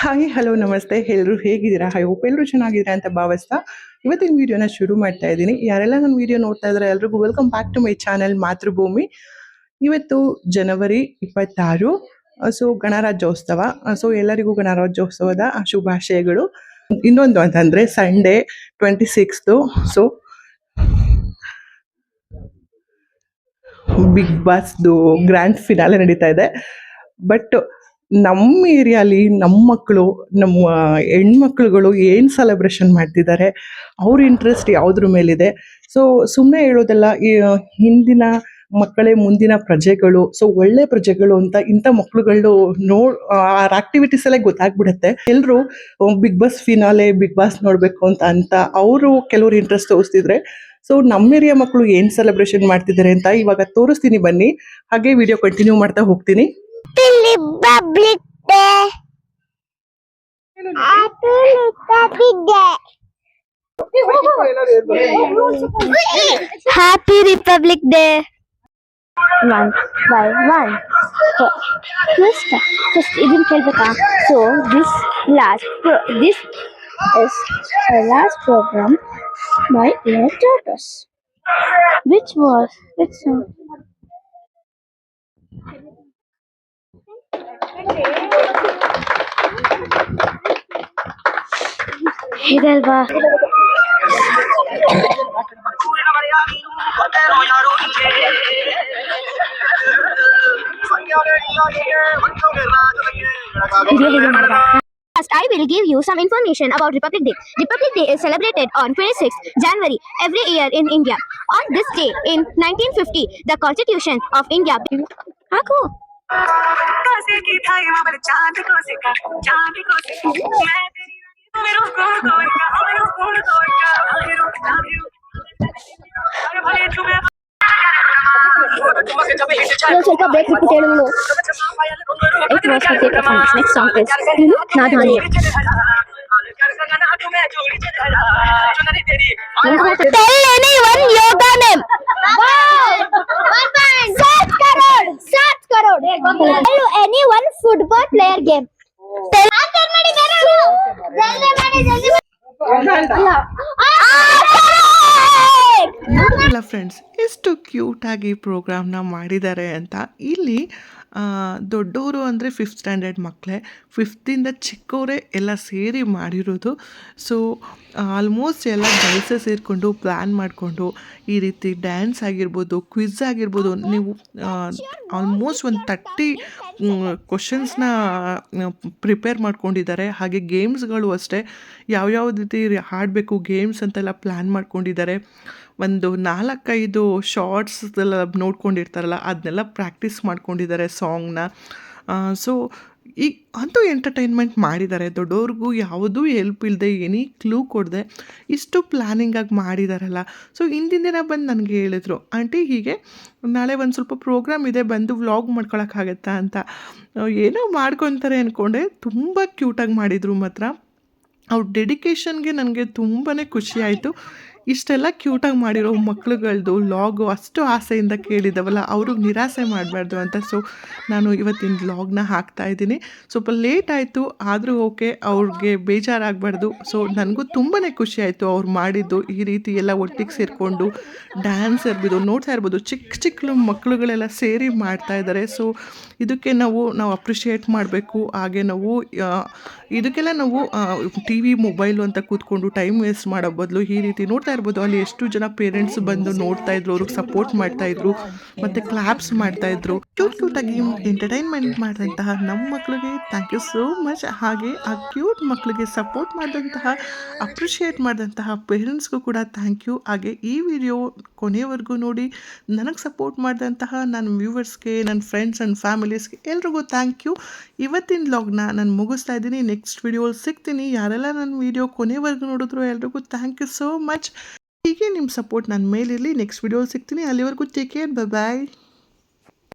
Hi, hello, ನಮಸ್ತೆ. ಎಲ್ಲರೂ ಹೇಗಿದ್ದೀರಾ? ಐ ಹೋಪ್ ಎಲ್ಲರೂ ಚೆನ್ನಾಗಿದ್ದೀರಾ ಅಂತ ಭಾವಿಸ್ತಾ ಇವತ್ತಿನ ವೀಡಿಯೋನ ಶುರು ಮಾಡ್ತಾ ಇದ್ದೀನಿ. ಯಾರೆಲ್ಲ ನನ್ನ ವಿಡಿಯೋ ನೋಡ್ತಾ ಇದ್ದಾರೆ, ಎಲ್ರಿಗೂ welcome back to my channel Mathrubhumi. ಇವತ್ತು ಜನವರಿ ಇಪ್ಪತ್ತಾರು ಸೊ ಗಣರಾಜ್ಯೋತ್ಸವ ಸೊ ಎಲ್ಲರಿಗೂ ಗಣರಾಜ್ಯೋತ್ಸವದ ಶುಭಾಶಯಗಳು. ಇನ್ನೊಂದು ಅಂತಂದ್ರೆ Sunday twenty sixth so big ಬಾಸ್ದು grand finale ನಡೀತಾ ಇದೆ. ಬಟ್ ನಮ್ಮ ಏರಿಯಾಲಿ ನಮ್ಮ ಮಕ್ಕಳು, ನಮ್ಮ ಹೆಣ್ಮಕ್ಳುಗಳು ಏನು ಸೆಲೆಬ್ರೇಷನ್ ಮಾಡ್ತಿದ್ದಾರೆ, ಅವ್ರ ಇಂಟ್ರೆಸ್ಟ್ ಯಾವುದ್ರ ಮೇಲಿದೆ? ಸೊ ಸುಮ್ಮನೆ ಹೇಳೋದಲ್ಲ ಹಿಂದಿನ ಮಕ್ಕಳೇ ಮುಂದಿನ ಪ್ರಜೆಗಳು ಸೊ ಒಳ್ಳೆ ಪ್ರಜೆಗಳು ಅಂತ ಇಂಥ ಮಕ್ಳುಗಳು ನೋ, ಆ ಆಕ್ಟಿವಿಟೀಸ್ ಎಲ್ಲ ಗೊತ್ತಾಗ್ಬಿಡುತ್ತೆ. ಎಲ್ಲರೂ Bigg Boss finale Bigg Boss ನೋಡಬೇಕು ಅಂತ ಅಂತ ಅವರು ಕೆಲವರು ಇಂಟ್ರೆಸ್ಟ್ ತೋರಿಸ್ತಿದ್ರೆ ಸೊ ನಮ್ಮ ಏರಿಯಾ ಮಕ್ಕಳು ಏನು ಸೆಲೆಬ್ರೇಷನ್ ಮಾಡ್ತಿದ್ದಾರೆ ಅಂತ ಇವಾಗ ತೋರಿಸ್ತೀನಿ ಬನ್ನಿ. ಹಾಗೆ ವಿಡಿಯೋ ಕಂಟಿನ್ಯೂ ಮಾಡ್ತಾ ಹೋಗ್ತೀನಿ. Republic Day. Happy Republic Day. Happy Republic Day. One by one. So, first, first ಇದನ್ನ ಕೇಳ್ಬೇಕಾ so this last this is the last program by your daughters. Which was which song? ಇದಲ್ವಾ First, I will give you some information about Republic Day. Republic Day is celebrated on 26th January every year in India. On this day, in 1950, the Constitution of India. Aku. कासे की था ये मगर चाँद को सिखा चाँद को सिखा मैं तेरी मेरो गुण गोर का मेरो गुण गोर का मेरो मेरो अरे भले तुम्हें चलो चल का ब्रेक लेके तेरे लो एक मैच करके का फ़ंक्शन नेक्स्ट सॉन्ग इज़ दिलू ना धानिया तेरे नहीं वन ಜಲ್ದಿ ಗೇಮ್ ಫ್ರೆಂಡ್ಸ್ ಎಷ್ಟು ಕ್ಯೂಟ್ ಆಗಿ ಪ್ರೋಗ್ರಾಮ್ನ ಮಾಡಿದ್ದಾರೆ ಅಂತ ಇಲ್ಲಿ ದೊಡ್ಡವರು ಅಂದರೆ ಫಿಫ್ತ್ ಸ್ಟ್ಯಾಂಡರ್ಡ್ ಮಕ್ಕಳೇ ಫಿಫ್ತಿಂದ ಚಿಕ್ಕವರೇ ಎಲ್ಲ ಸೇರಿ ಮಾಡಿರೋದು. ಸೊ ಆಲ್ಮೋಸ್ಟ್ ಎಲ್ಲ ಗರ್ಲ್ಸೇ ಸೇರಿಕೊಂಡು ಪ್ಲ್ಯಾನ್ ಮಾಡಿಕೊಂಡು ಈ ರೀತಿ ಡ್ಯಾನ್ಸ್ ಆಗಿರ್ಬೋದು ಕ್ವಿಜ್ ಆಗಿರ್ಬೋದು, ನೀವು ಆಲ್ಮೋಸ್ಟ್ ಒಂದು ತರ್ಟಿ ಕ್ವಶನ್ಸ್ನ ಪ್ರಿಪೇರ್ ಮಾಡ್ಕೊಂಡಿದ್ದಾರೆ. ಹಾಗೆ ಗೇಮ್ಸ್ಗಳು ಅಷ್ಟೇ. ಯಾವ್ಯಾವ ರೀತಿ ಆಡಬೇಕು ಗೇಮ್ಸ್ ಅಂತೆಲ್ಲ ಪ್ಲ್ಯಾನ್ ಮಾಡ್ಕೊಂಡಿದ್ದಾರೆ. ಒಂದು ನಾಲ್ಕೈದು ಶಾರ್ಟ್ಸ್ ಎಲ್ಲ ನೋಡ್ಕೊಂಡಿರ್ತಾರಲ್ಲ, ಅದನ್ನೆಲ್ಲ ಪ್ರಾಕ್ಟೀಸ್ ಮಾಡ್ಕೊಂಡಿದ್ದಾರೆ ಸಾಂಗ್ನ ಸೊ ಈ ಅಂತೂ ಎಂಟರ್ಟೈನ್ಮೆಂಟ್ ಮಾಡಿದ್ದಾರೆ. ದೊಡ್ಡವ್ರಿಗೂ ಯಾವುದೂ ಹೆಲ್ಪ್ ಇಲ್ಲದೆ ಎನಿ ಕ್ಲೂ ಕೊಡದೆ, ಇಷ್ಟು ಪ್ಲ್ಯಾನಿಂಗಾಗಿ ಮಾಡಿದಾರಲ್ಲ. ಸೊ ಹಿಂದಿನ ದಿನ ಬಂದು ನನಗೆ ಹೇಳಿದ್ರು, ಆಂಟಿ, ಹೀಗೆ ನಾಳೆ ಒಂದು ಸ್ವಲ್ಪ ಪ್ರೋಗ್ರಾಮ್ ಇದೆ, ಬಂದು ವ್ಲಾಗ್ ಮಾಡ್ಕೊಳಕ್ಕಾಗತ್ತಾ ಅಂತ. ಏನೋ ಮಾಡ್ಕೊತಾರೆ ಅಂದ್ಕೊಂಡೆ ತುಂಬ ಕ್ಯೂಟಾಗಿ ಮಾಡಿದರು ಮಾತ್ರ. ಅವ್ರ ಡೆಡಿಕೇಶನ್ಗೆ ನನಗೆ ತುಂಬಾ ಖುಷಿ ಆಯಿತು. ಇಷ್ಟೆಲ್ಲ ಕ್ಯೂಟಾಗಿ ಮಾಡಿರೋ ಮಕ್ಳುಗಳ್ದು ಲಾಗು ಅಷ್ಟು ಆಸೆಯಿಂದ ಕೇಳಿದವಲ್ಲ ಅವ್ರಿಗೆ ನಿರಾಸೆ ಮಾಡಬಾರ್ದು ಅಂತ. ಸೊ ನಾನು ಇವತ್ತಿನ ಲಾಗ್ನ ಹಾಕ್ತಾ ಇದ್ದೀನಿ. ಸ್ವಲ್ಪ ಲೇಟ್ ಆಯಿತು, ಆದರೂ ಓಕೆ ಅವ್ರಿಗೆ ಬೇಜಾರಾಗಬಾರ್ದು. ಸೊ ನನಗೂ ತುಂಬಾ ಖುಷಿ ಆಯಿತು ಅವ್ರು ಮಾಡಿದ್ದು, ಈ ರೀತಿ ಎಲ್ಲ ಒಟ್ಟಿಗೆ ಸೇರಿಕೊಂಡು ಡ್ಯಾನ್ಸ್ ಇರ್ಬೋದು, ನೋಡ್ತಾ ಇರ್ಬೋದು. ಚಿಕ್ಕ ಚಿಕ್ಕ ಮಕ್ಳುಗಳೆಲ್ಲ ಸೇರಿ ಮಾಡ್ತಾ ಇದ್ದಾರೆ ಸೊ ಇದಕ್ಕೆ ನಾವು ನಾವು ಅಪ್ರಿಷಿಯೇಟ್ ಮಾಡಬೇಕು. ಹಾಗೆ ನಾವು ಇದಕ್ಕೆಲ್ಲ ನಾವು ಟಿ ವಿ ಮೊಬೈಲು ಅಂತ ಕೂತ್ಕೊಂಡು ಟೈಮ್ ವೇಸ್ಟ್ ಮಾಡೋ ಬದಲು ಈ ರೀತಿ ನೋಡ್ತಾ ಇರ್ಬೋದು. ಅಲ್ಲಿ ಎಷ್ಟು ಜನ ಪೇರೆಂಟ್ಸ್ ಬಂದು ನೋಡ್ತಾ ಇದ್ರು, ಅವ್ರಿಗೆ ಸಪೋರ್ಟ್ ಮಾಡ್ತಾ ಇದ್ರು, ಮತ್ತೆ ಕ್ಲಾಪ್ಸ್ ಮಾಡ್ತಾ ಇದ್ರು. ಕ್ಯೂಟ್ ಆಗಿ ಎಂಟರ್ಟೈನ್ಮೆಂಟ್ ಮಾಡಿದಂತಹ ನಮ್ಮ ಮಕ್ಕಳಿಗೆ ಥ್ಯಾಂಕ್ ಯು ಸೋ ಮಚ್ ಹಾಗೆ ಆ ಕ್ಯೂಟ್ ಮಕ್ಕಳಿಗೆ ಸಪೋರ್ಟ್ ಮಾಡಿದಂತಹ ಅಪ್ರಿಷಿಯೇಟ್ ಮಾಡಿದಂತಹ ಪೇರೆಂಟ್ಸ್ಗೂ ಕೂಡ ಥ್ಯಾಂಕ್ ಯು ಹಾಗೆ ಈ ವಿಡಿಯೋ ಕೊನೆಯವರೆಗೂ ನೋಡಿ, ನನಗೆ ಸಪೋರ್ಟ್ ಮಾಡಿದಂತಹ ನನ್ನ ವ್ಯೂವರ್ಸ್ಗೆ ನನ್ನ ಫ್ರೆಂಡ್ಸ್ ಆ್ಯಂಡ್ ಫ್ಯಾಮಿಲೀಸ್ಗೆ ಎಲ್ರಿಗೂ ಥ್ಯಾಂಕ್ ಯು ಇವತ್ತಿನ ಲಾಗ್ನ ನಾನು ಮುಗಿಸ್ತಾ ಇದ್ದೀನಿ. ನೆಕ್ಸ್ಟ್ ವಿಡಿಯೋಲಿ ಸಿಗ್ತೀನಿ. ಯಾರೆಲ್ಲ ನನ್ನ ವಿಡಿಯೋ ಕೊನೆವರೆಗೂ ನೋಡಿದ್ರು ಎಲ್ರಿಗೂ ಥ್ಯಾಂಕ್ ಯು ಸೋ ಮಚ್ ಹೀಗೆ ನಿಮ್ಮ ಸಪೋರ್ಟ್ ನನ್ನ ಮೇಲಿರಲಿ. ನೆಕ್ಸ್ಟ್ ವಿಡಿಯೋಲಿ ಸಿಗ್ತೀನಿ. ಅಲ್ಲಿವರೆಗೂ ಟೇಕ್ ಕೇರ್ ಬಾಯ್